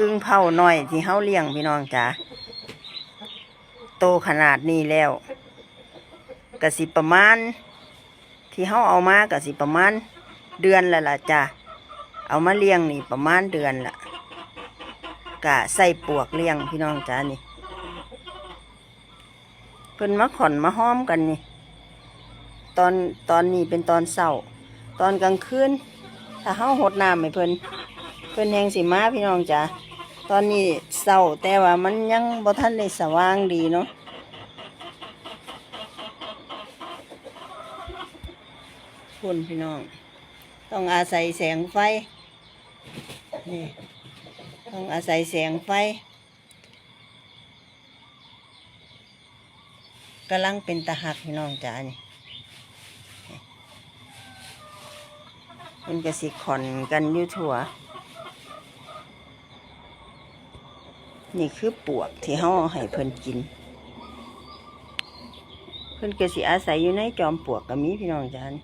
อึ้งเผาหน้อยที่เฮาเลี้ยงพี่น้องจ๋าโตขนาดนี้แล้วกะสิประมาณ ที่เฮาเอามากะสิประมาณ เดือนละล่ะจ้ะเอามาเลี้ยงนี่ประมาณเดือนละกะใส่ปวกเลี้ยงพี่น้องจ๋านี่เพิ่นมาขอนมาห้อมกันนี่ ตอนตอนนี้เป็นตอนเช้า ตอนกลางคืนถ้าเฮาหดน้ำให้เพิ่น พิ่นแหงสิมาพี่น้องจ๋าตอนนี้เช้าแต่ว่ามันยังบ่ทันได้สว่างดีเนาะคุณพี่น้อง ต้องอาศัยแสงไฟนี่ต้องอาศัยแสงไฟกำลังเป็นตาหักพี่น้องจ๋านี่มันก็สิขอนกันอยู่ถั่ว นี่คือปวกที่เฮาให้เพิ่นกิน เพิ่นก็สิอาศัยอยู่ในจอมปวกก็มีพี่น้องจาน